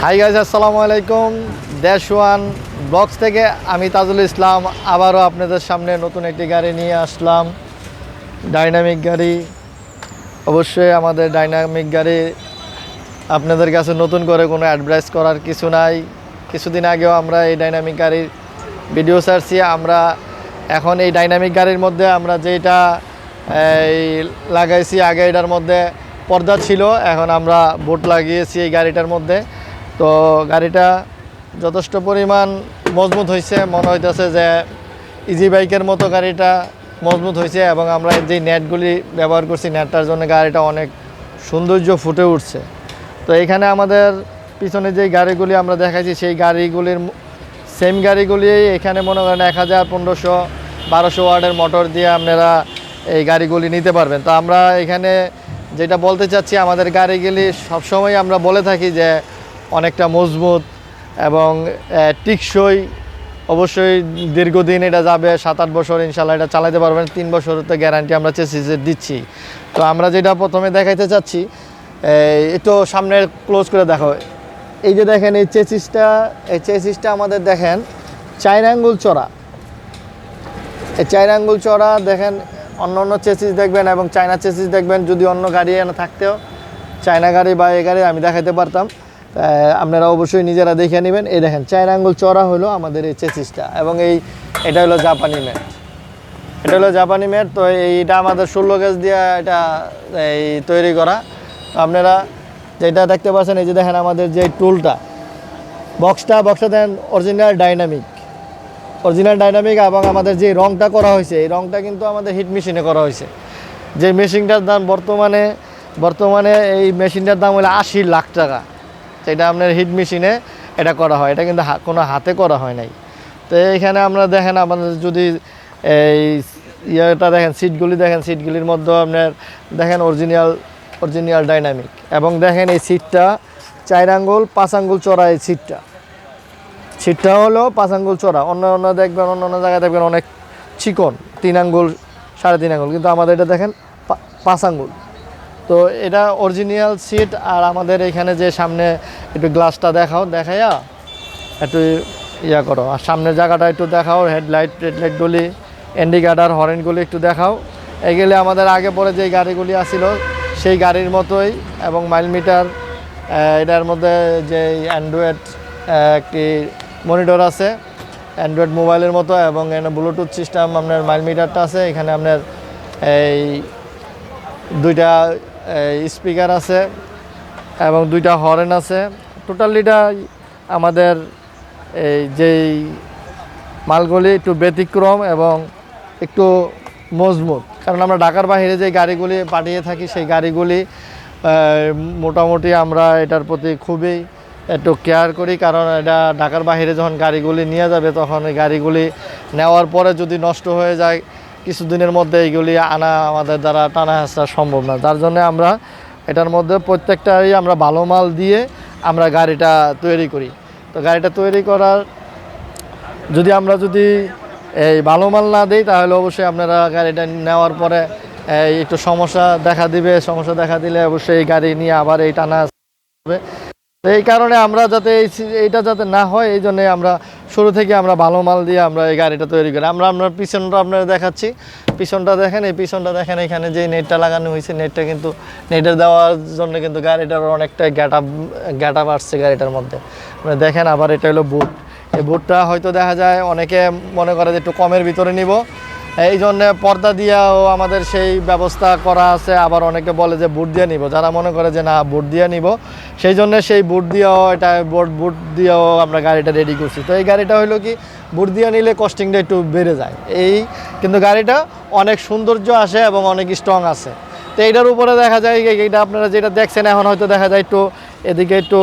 Hi guys আসসালামু আলাইকুম। দেশ ওয়ান ব্লগস থেকে আমি তাজুল ইসলাম, আবারও আপনাদের সামনে নতুন একটি গাড়ি নিয়ে আসলাম। ডাইনামিক গাড়ি। অবশ্যই আমাদের ডাইনামিক গাড়ি আপনাদের কাছে নতুন করে কোনো অ্যাডভাইস করার কিছু নাই। কিছুদিন আগেও আমরা এই ডাইনামিক গাড়ির ভিডিও ছাড়ছি। আমরা এখন এই ডাইনামিক গাড়ির মধ্যে আমরা যেটা এই লাগাইছি, আগে এটার মধ্যে পর্দা ছিল, এখন আমরা বোট লাগিয়েছি এই গাড়িটার মধ্যে। তো গাড়িটা যথেষ্ট পরিমাণ মজবুত হয়েছে মনে হইতেছে যে ইজি বাইকের মতো গাড়িটা মজবুত হয়েছে এবং আমরা যে নেটগুলি ব্যবহার করছি নেটটার জন্য গাড়িটা অনেক সৌন্দর্য ফুটে উঠছে। তো এখানে আমাদের পিছনে যে গাড়িগুলি আমরা দেখাইছি, সেই গাড়িগুলির সেম গাড়িগুলি এখানে মনে করেন এক হাজার পনেরোশো বারোশো ওয়ার্ডের মোটর দিয়ে আপনারা এই গাড়িগুলি নিতে পারবেন। তো আমরা এখানে যেটা বলতে চাচ্ছি, আমাদের গাড়িগুলি সবসময় আমরা বলে থাকি যে অনেকটা মজবুত এবং টিকসই। অবশ্যই দীর্ঘদিন এটা যাবে সাত আট বছর ইনশাল্লাহ এটা চালাতে পারবেন। তিন বছর তো গ্যারান্টি আমরা চেসিসের দিচ্ছি। তো আমরা যেটা প্রথমে দেখাইতে চাচ্ছি একটু সামনে ক্লোজ করে দেখো। এই যে দেখেন, এই চেসিসটা এই চেসিসটা আমাদের দেখেন চাইর আঙ্গুল চড়া। এই চাইর আঙ্গুল চড়া, দেখেন অন্য অন্য চেসিস দেখবেন এবং চায়না চেসিস দেখবেন, যদি অন্য গাড়ি থাকতেও চায়না গাড়ি বা এ গাড়ি আমি দেখাতে পারতাম। আপনারা অবশ্যই নিজেরা দেখে নেবেন। এই দেখেন চায়না আঙ্গুল চড়া হলো আমাদের এই চেসিসটা এবং এই, এটা হলো জাপানি ম্যাট এটা হলো জাপানি ম্যাট তো এইটা আমাদের ষোলো গেজ দিয়ে এটা, এই, তৈরি করা। আপনারা যেটা দেখতে পাচ্ছেন, এই যে দেখেন আমাদের যে টুলটা বক্সটা বক্সটা দেন অরিজিনাল ডাইনামিক অরিজিনাল ডাইনামিক এবং আমাদের যে রংটা করা হয়েছে, এই রংটা কিন্তু আমাদের হিট মেশিনে করা হয়েছে। যে মেশিনটার দাম বর্তমানে বর্তমানে এই মেশিনটার দাম হলো আশি লাখ টাকা। সেটা আপনার হিট মেশিনে এটা করা হয়, এটা কিন্তু কোনো হাতে করা হয় নাই। তো এইখানে আমরা দেখেন আমাদের যদি এই ইয়েটা দেখেন সিটগুলি দেখেন সিটগুলির মধ্যে আপনার দেখেন অরিজিনাল অরিজিনাল ডাইনামিক এবং দেখেন এই সিটটা চার আঙ্গুল, পাঁচ আঙ্গুল চড়া এই সিটটা সিটটা হলো পাঁচ আঙ্গুল চড়া অন্য অন্য দেখবেন, অন্য অন্য জায়গায় দেখবেন অনেক চিকন, তিন আঙ্গুল, সাড়ে তিন আঙ্গুল। কিন্তু আমাদের এটা দেখেন পাঁচ আঙ্গুল। তো এটা অরিজিনাল সিট আর আমাদের এখানে যে সামনে একটু গ্লাসটা দেখাও, দেখাইয়া একটু ইয়া করো। আর সামনের জায়গাটা একটু দেখাও হেডলাইট টেডলাইটগুলি ইন্ডিকেটার হরেনগুলি একটু দেখাও। এগুলি আমাদের আগে পরে যে গাড়িগুলি আসছিল সেই গাড়ির মতোই এবং মাইল মিটার এটার মধ্যে যে অ্যান্ড্রয়েড একটি মনিটর আছে অ্যান্ড্রয়েড মোবাইলের মতো এবং এখানে ব্লুটুথ সিস্টেম আপনার মাইল মিটারটা আছে, এখানে আপনার এই দুইটা স্পিকার আছে এবং দুইটা হরেন আছে। টোটালিটা আমাদের এই যেই মালগুলি একটু ব্যতিক্রম এবং একটু মজবুত। কারণ আমরা ঢাকার বাইরে যে গাড়িগুলি পাঠিয়ে থাকি, সেই গাড়িগুলি মোটামুটি আমরা এটার প্রতি খুবই একটু কেয়ার করি, কারণ এটা ঢাকার বাহিরে যখন গাড়িগুলি নিয়ে যাবে, তখন এই গাড়িগুলি নেওয়ার পরে যদি নষ্ট হয়ে যায়, কিছুদিনের মধ্যে এইগুলি আনা আমাদের দ্বারা টানা হাসা সম্ভব না। যার জন্য আমরা এটার মধ্যে প্রত্যেকটাই আমরা ভালো মাল দিয়ে আমরা গাড়িটা তৈরি করি। তো গাড়িটা তৈরি করার যদি আমরা যদি এই ভালো মাল না দিই, তাহলে অবশ্যই আপনারা গাড়িটা নেওয়ার পরে একটু সমস্যা দেখা দিবে। সমস্যা দেখা দিলে অবশ্যই গাড়ি নিয়ে আবার এই টানা হবে। তো এই কারণে আমরা যাতে এই এইটা যাতে না হয়, এই জন্যে আমরা শুরু থেকে আমরা ভালো মাল দিয়ে আমরা এই গাড়িটা তৈরি করি। আমরা আপনার পিছনটা আপনারা দেখাচ্ছি। পিছনটা দেখেন, এই পিছনটা দেখেন, এখানে যে নেটটা লাগানো হয়েছে, নেটটা কিন্তু নেটের দেওয়ার জন্য কিন্তু গাড়িটার অনেকটা গ্যাট গ্যাট আসছে গাড়িটার মধ্যে। আপনারা দেখেন আবার এটা হলো বুট এই বুটটা হয়তো দেখা যায় অনেকে মনে করে যে একটু কমের ভিতরে নিব। এই জন্য পর্দা দিয়েও আমাদের সেই ব্যবস্থা করা আছে। আবার অনেকে বলে যে বুট দিয়ে নিব। যারা মনে করে যে না, বুট দিয়ে নিব সেই জন্য সেই বুট দিয়েও, এটা বোট, বুট দিয়েও আমরা গাড়িটা রেডি করছি। তো এই গাড়িটা হলো কি, বুট দিয়ে নিলে কস্টিংটা একটু বেড়ে যায়। এই, কিন্তু গাড়িটা অনেক সৌন্দর্য আসে এবং অনেক স্ট্রং আছে। তো এইটার উপরে দেখা যায় এইটা আপনারা যেটা দেখছেন, এখন হয়তো দেখা যায় একটু, এদিকে একটু,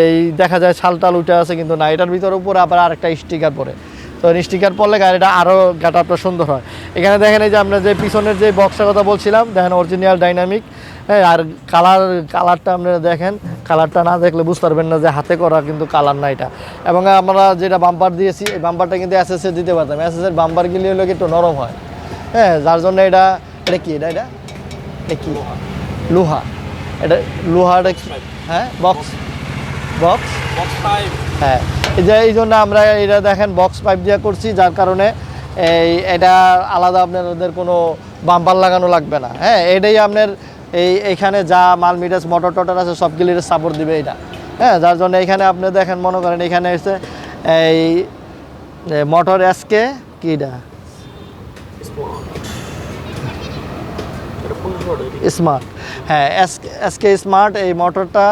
এই দেখা যায় ছালটাল উঠে আছে, কিন্তু না, এটার ভিতর উপরে আবার আরেকটা স্টিকার পরে তো স্টিকার পরলে গাড়িটা আরও গাটাপটা সুন্দর হয়। এখানে দেখেন এই যে আমরা যে পিছনের যে বক্সের কথা বলছিলাম, দেখেন অরিজিনাল ডাইনামিক হ্যাঁ আর কালার কালারটা আপনারা দেখেন কালারটা না দেখলে বুঝতে পারবেন না যে হাতে করা কিন্তু কালার না এটা। এবং আমরা যেটা বাম্পার দিয়েছি, এই বাম্পারটা কিন্তু এসএসএ দিতে পারতাম। এসএসের বাম্পারগুলি হলো হলে একটু নরম হয়। হ্যাঁ যার জন্য এটা এটা কি? এটা এটা? এ কি? লোহা। এটা, লোহাটা হ্যাঁ বক্স বক্স বক্স হ্যাঁ এই যে এই জন্য আমরা এটা দেখেন বক্স পাইপ দিয়ে করছি, যার কারণে এই, এটা আলাদা আপনাদের কোনো বাম্পার লাগানো লাগবে না। হ্যাঁ এটাই আপনার এই, এখানে যা মাল মিটাস মোটর টটর আছে, সবগুলির সাপোর্ট দিবে এটা। হ্যাঁ যার জন্য এখানে আপনি দেখেন, মনে করেন এখানে এসে এই মোটর এসকে কি স্মার্ট। হ্যাঁ এসকে স্মার্ট এই মোটরটা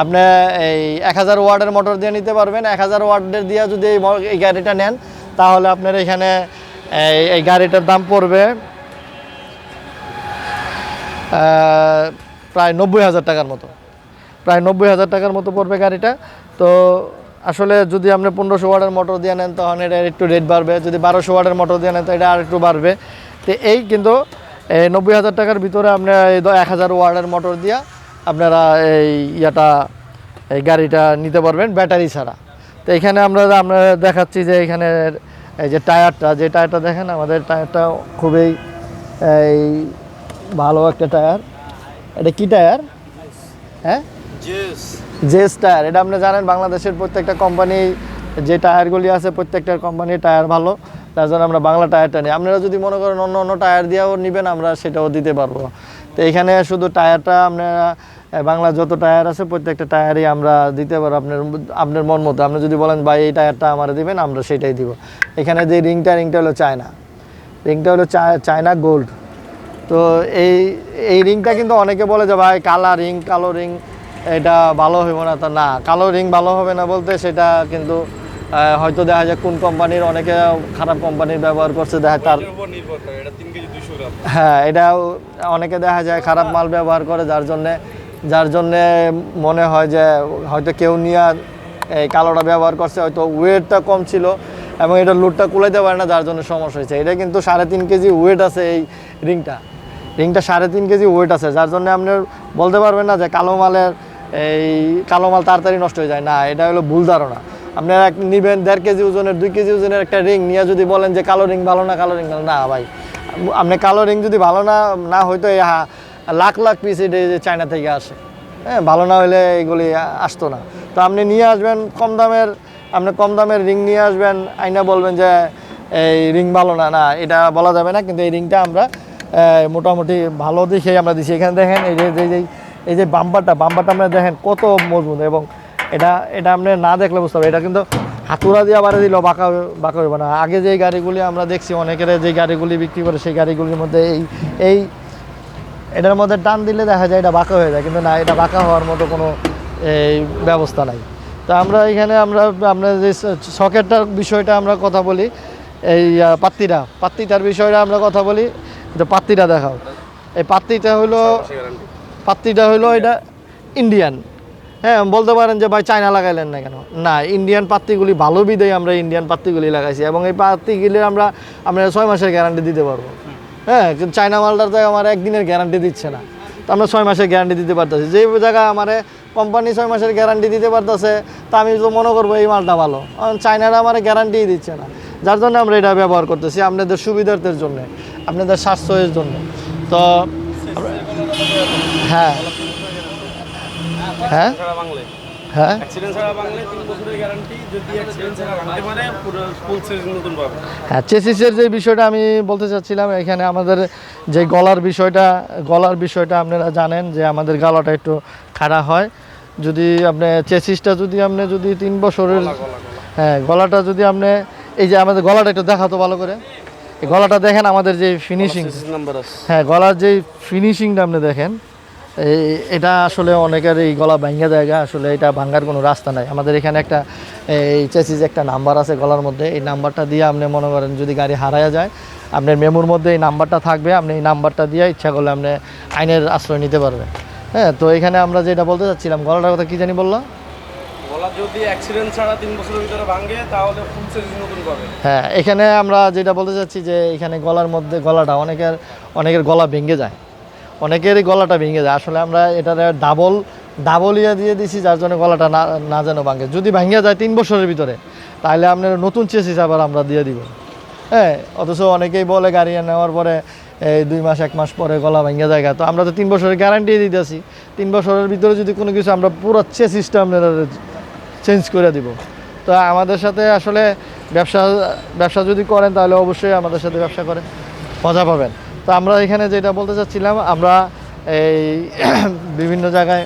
আপনি এই এক হাজার ওয়ার্ডের মোটর দিয়ে নিতে পারবেন। এক হাজার ওয়ার্ডের দিয়ে যদি এই গাড়িটা নেন, তাহলে আপনার এখানে এই গাড়িটার দাম পড়বে প্রায় নব্বই হাজার টাকার মতো। প্রায় নব্বই হাজার টাকার মতো পড়বে গাড়িটা। তো আসলে যদি আপনি পনেরোশো ওয়ার্ডের মোটর দিয়ে নেন, তখন এটা একটু রেট বাড়বে। যদি বারোশো ওয়ার্ডের মোটর দিয়ে নেন, তো এটা আর একটু বাড়বে। তো এই কিন্তু এই নব্বই হাজার টাকার ভিতরে আপনার এই এক হাজার ওয়ার্ডের মোটর দিয়া আপনারা এই ইয়াটা এই গাড়িটা নিতে পারবেন ব্যাটারি ছাড়া। তো এখানে আমরা আমরা দেখাচ্ছি যে এখানে এই যে টায়ারটা যে টায়ারটা দেখেন আমাদের টায়ারটা খুবই এই ভালো একটা টায়ার। এটা কি টায়ার? হ্যাঁ? জেস। জেস টায়ার। এটা আপনি জানেন বাংলাদেশের প্রত্যেকটা কোম্পানি যে টায়ারগুলি আছে প্রত্যেকটা কোম্পানির টায়ার ভালো। তার জন্য আমরা বাংলা টায়ারটা নিই। আপনারা যদি মনে করেন অন্য অন্য টায়ার দিয়েও নেবেন, আমরা সেটাও দিতে পারব। তো এখানে শুধু টায়ারটা আপনারা বাংলা যত টায়ার আছে প্রত্যেকটা টায়ারই আমরা দিতে পারব আপনার আপনার মন মতো। আপনি যদি বলেন, ভাই, এই টায়ারটা আমার দিবেন, আমরা সেটাই দিব। এখানে যে রিংটা রিংটা হলো চায়না। রিংটা হলো চায়না গোল্ড। তো এই এই রিংটা কিন্তু অনেকে বলে যে, ভাই, কালা রিং, কালো রিং, এটা ভালো হইব না। তা না, কালো রিং ভালো হবে না বলতে সেটা কিন্তু হয়তো দেখা যায় কোন কোম্পানির, অনেকে খারাপ কোম্পানির ব্যবহার করছে, দেখা তার হ্যাঁ এটা অনেকে দেখা যায় খারাপ মাল ব্যবহার করে, যার জন্যে যার জন্যে মনে হয় যে হয়তো কেউ নিয়ে এই কালোটা ব্যবহার করছে, হয়তো ওয়েটটা কম ছিল এবং এটা লোডটা কুলাইতে পারে না, যার জন্য সমস্যা হয়েছে। এটা কিন্তু সাড়ে তিন কেজি ওয়েট আছে এই রিংটা রিংটা সাড়ে তিন কেজি ওয়েট আছে, যার জন্য আপনি বলতে পারবেন না যে কালো মালের এই কালো মাল তাড়াতাড়ি নষ্ট হয়ে যায়। না, এটা হলো ভুল ধারণা। আপনারা নিবেন দেড় কেজি ওজনের, দুই কেজি ওজনের একটা রিং নিয়ে যদি বলেন যে কালো রিং ভালো না, কালো রিং ভালো না ভাই। আপনি কালো রিং যদি ভালো না না হয়তো হা- লাখ লাখ পিস এটা চায়না থেকে আসে। হ্যাঁ ভালো না হলে এগুলি আসতো না। তো আপনি নিয়ে আসবেন কম দামের, আপনি কম দামের রিং নিয়ে আসবেন, আইনা বলবেন যে, এই রিং ভালো না। না, এটা বলা যাবে না, কিন্তু এই রিংটা আমরা মোটামুটি ভালো দেখেই আমরা দিছি। এখানে দেখেন এই যে এই যে বাম্পারটা বাম্পারটা আপনারা দেখেন কত মজবুত এবং এটা এটা আপনি না দেখলে বুঝতে পারবেন এটা কিন্তু হাতুড়া দিয়ে বাড়ি দিল, বাঁকা বাঁকা হইব না। আগে যে গাড়িগুলি আমরা দেখছি, অনেকের যে গাড়িগুলি বিক্রি করে, সেই গাড়িগুলির মধ্যে এই এই এটার মধ্যে টান দিলে দেখা যায় এটা বাঁকা হয়ে যায়, কিন্তু না, এটা বাঁকা হওয়ার মতো কোনো এই ব্যবস্থা নাই। তো আমরা এখানে আমরা আপনার যে সকেটটার বিষয়টা আমরা কথা বলি, এই পাত্তিটা। পাত্তিটার বিষয়টা আমরা কথা বলি তো পাত্তিটা দেখাও। এই পাত্তিটা গ্যারান্টি পাত্তিটা হলো এটা ইন্ডিয়ান। হ্যাঁ বলতে পারেন যে ভাই চায়না লাগাইলেন না কেন? না ইন্ডিয়ান পাত্তিগুলি ভালো বিদেই আমরা ইন্ডিয়ান পাত্তিগুলি লাগাইছি এবং এই পাত্তিগুলি আমরা আমরা ছয় মাসের গ্যারান্টি দিতে পারব। হ্যাঁ চায়না মালটার জায়গায় আমার একদিনের গ্যারান্টি দিচ্ছে না। তো আমরা ছয় মাসের গ্যারান্টি দিতে পারতেছি। যে জায়গায় আমার কোম্পানি ছয় মাসের গ্যারান্টি দিতে পারতেছে, তা আমি তো মনে করব এই মালটা ভালো। চায়নারা আমার গ্যারান্টিই দিচ্ছে না। যার জন্য আমরা এটা ব্যবহার করতেছি আপনাদের সুবিধার্থের জন্য, আপনাদের স্বাস্থ্যের জন্য। তো হ্যাঁ। হ্যাঁ? হ্যাঁ? পাবে। হ্যাঁ চেসিসের যে বিষয়টা আমি বলতে চাচ্ছিলাম এখানে আমাদের যে গলার বিষয়টা গলার বিষয়টা আপনারা জানেন যে আমাদের গলাটা একটু খাড়া হয়। যদি আপনি চেসিসটা যদি আপনি যদি তিন বছরের হ্যাঁ গলাটা যদি আপনি এই যে আমাদের গলাটা একটু দেখাতো ভালো করে। গলাটা দেখেন আমাদের যে ফিনিশিং হ্যাঁ গলার যে ফিনিশিংটা আপনি দেখেন এটা আসলে অনেকের এই গলা ভাঙ্গা জায়গা আসলে এটা ভাঙ্গার কোনো রাস্তা নাই। আমাদের এখানে একটা এই চেসিস একটা নাম্বার আছে গলার মধ্যে। এই নাম্বারটা দিয়ে আপনি মনে করেন যদি গাড়ি হারায়া যায় আপনার মেমোর মধ্যে এই নাম্বারটা থাকবে। আপনি এই নাম্বারটা দিয়ে ইচ্ছা করলে আপনি আইনের আশ্রয় নিতে পারবেন। হ্যাঁ তো এখানে আমরা যেটা বলতে চাচ্ছিলাম গলাটার কথা কী জানি বললাম যদি অ্যাক্সিডেন্ট ছাড়া তিন বছরের ভিতরে ভাঙে তাহলে ফুল সিরিজ নতুন পাবে। হ্যাঁ এখানে আমরা যেটা বলতে চাচ্ছি যে এখানে গলার মধ্যে গলাটা অনেকের অনেকের গলা ভেঙে যায়। অনেকেরই গলাটা ভেঙে যায়। আসলে আমরা এটা ডাবল ডাবল ইয়ে দিয়ে দিছি, যার জন্য গলাটা না না যেন ভাঙে। যদি ভাঙে যায় তিন বছরের ভিতরে তাহলে আপনার নতুন চেসিস আবার আমরা দিয়ে দিব। হ্যাঁ অথচ অনেকেই বলে গাড়ি নেওয়ার পরে এই দুই মাস, এক মাস পরে গলা ভাঙ্গা জায়গা তো আমরা তো তিন বছরের গ্যারান্টি দিতেছি। তিন বছরের ভিতরে যদি কোনো কিছু আমরা পুরো চেসিসটা আপনারা চেঞ্জ করে দিব। তো আমাদের সাথে আসলে ব্যবসা ব্যবসা যদি করেন, তাহলে অবশ্যই আমাদের সাথে ব্যবসা করেন। মজা পাবেন। তো আমরা এখানে যেটা বলতে চাচ্ছিলাম, আমরা এই বিভিন্ন জায়গায়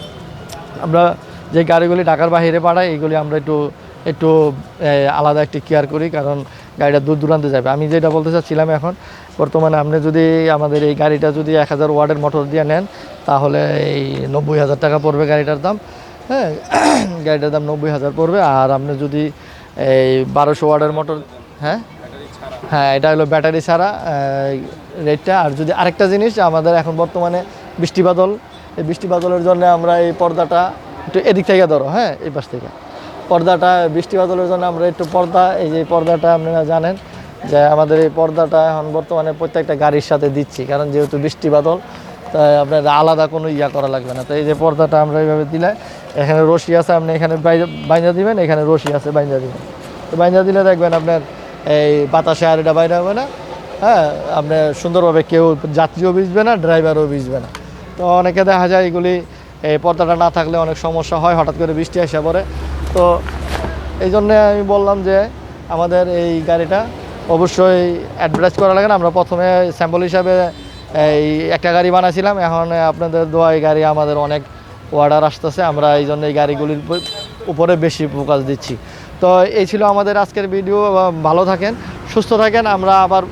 আমরা যে গাড়িগুলি ঢাকার বাইরে পাঠাই এইগুলি আমরা একটু একটু আলাদা একটি কেয়ার করি, কারণ গাড়িটা দূর দূরান্তে যাবে। আমি যেটা বলতে চাচ্ছিলাম এখন, বর্তমানে আপনি যদি আমাদের এই গাড়িটা যদি এক হাজার ওয়ার্ডের মোটর দিয়ে নেন, তাহলে এই নব্বই হাজার টাকা পড়বে গাড়িটার দাম। হ্যাঁ গাড়িটার দাম নব্বই হাজার পড়বে। আর আপনি যদি এই বারোশো ওয়ার্ডের মোটর হ্যাঁ? হ্যাঁ এটা হলো ব্যাটারি ছাড়া রেটটা। আর যদি আরেকটা জিনিস, আমাদের এখন বর্তমানে বৃষ্টি বাদল। এই বৃষ্টি বাদলের জন্য আমরা এই পর্দাটা একটু এদিক থেকে ধরো হ্যাঁ? এই পাশ থেকে। পর্দাটা, বৃষ্টি বাদলের জন্য আমরা একটু পর্দা, এই যে পর্দাটা আপনারা জানেন যে আমাদের এই পর্দাটা এখন বর্তমানে প্রত্যেকটা গাড়ির সাথে দিচ্ছি। কারণ যেহেতু বৃষ্টি বাদল, তাই আপনার আলাদা কোনো ইয়া করা লাগবে না। তো এই যে পর্দাটা আমরা এইভাবে দিলে, এখানে রশি আছে, আপনি এখানে বাইজা দিবেন, এখানে রশি আছে, বাইজা দিবেন। তো বাইজা দিলে দেখবেন আপনার এই বাতাসে আর এটা বাইরে হবে না। হ্যাঁ আপনি সুন্দরভাবে কেউ যাত্রীও ভিজবে না, ড্রাইভারও ভিজবে না। তো অনেকে দেখা যায় এগুলি, এই পর্দাটা না থাকলে অনেক সমস্যা হয়, হঠাৎ করে বৃষ্টি আসে পড়ে। তো এই জন্যে আমি বললাম যে আমাদের এই গাড়িটা অবশ্যই অ্যাডভার্টাইজ করা লাগে না। আমরা প্রথমে স্যাম্পল হিসাবে এই একটা গাড়ি বানাইছিলাম, এখন আপনাদের দোয়া এই গাড়ি আমাদের অনেক অর্ডার আসতেছে। আমরা এই জন্য এই গাড়িগুলির উপরে বেশি ফোকাস দিচ্ছি। তো এই ছিল আমাদের আজকের ভিডিও ভালো থাকেন, সুস্থ থাকেন। আমরা আবার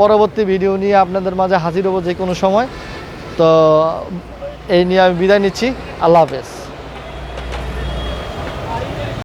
পরবর্তী ভিডিও নিয়ে আপনাদের মাঝে হাজির হব যে কোনো সময়। তো এই নিয়ে আমি বিদায় নিচ্ছি। আল্লাহ হাফেজ।